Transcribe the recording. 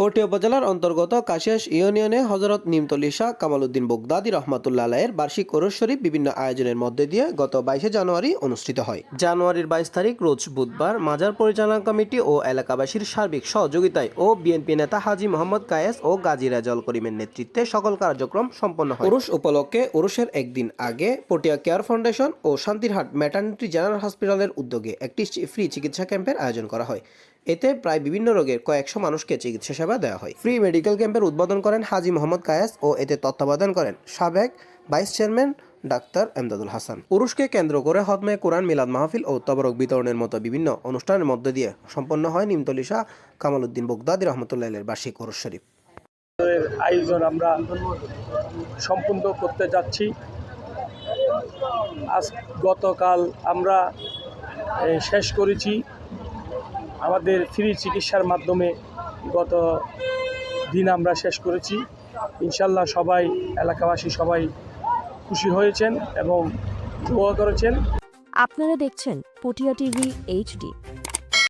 পটিয়া উপজেলার অন্তর্গত কাশিয়াস ইউনিয়নে হজরত নিমতলি শাহ কামালউদ্দিন বগদাদি রহমাতুল্লাহ আলাইয়ের বার্ষিক ওরস শরীফ বিভিন্ন আয়োজনের মধ্যে দিয়ে গত বাইশে জানুয়ারি অনুষ্ঠিত হয়। জানুয়ারির বাইশ তারিখ রোজ বুধবার মাজার পরিচালনা কমিটি ও এলাকাবাসীর সার্বিক সহযোগিতায় ও বিএনপি নেতা হাজি মোহাম্মদ কায়েস ও গাজী রাজাউল করিমের নেতৃত্বে সকল কার্যক্রম সম্পন্ন হয়। উরুষ উপলক্ষে উরুষের একদিন আগে পটিয়া কেয়ার ফাউন্ডেশন ও শান্তিরহাট ম্যাটার্নিটি জেনারেল হসপিটালের উদ্যোগে একটি ফ্রি চিকিৎসা ক্যাম্পের আয়োজন করা হয়। এতে প্রায় বিভিন্ন রোগের কয়েকশো মানুষকে চিকিৎসা সেবা দেওয়া হয়। ফ্রি মেডিকেল ক্যাম্পের উদ্বোধন করেন হাজি মোহাম্মদ কায়াস ও এতে তত্ত্বাবধান করেন সাবেক vice chairman doctor Emdadul Hasan. পুরুষকে কেন্দ্র করে হতমে কোরআন, মিলাদ মাহফিল ও তবরক বিতরণের মতো বিভিন্ন অনুষ্ঠানের মধ্য দিয়ে সম্পন্ন হয় নিমতলি শাহ কামালউদ্দিন বগদাদি রহমতুল্লাহ বার্ষিক ওরস শরীফ। আয়োজন আমরা সম্পূর্ণ করতে যাচ্ছি। আজ গতকাল আমরা শেষ করেছি। আমাদের ফ্রি চিকিৎসার মাধ্যমে গত দিন আমরা শেষ করেছি। ইনশাল্লাহ সবাই, এলাকাবাসী সবাই খুশি হয়েছেন এবং দোয়া করেছেন। আপনারা দেখছেন পটিয়া টিভি এইচডি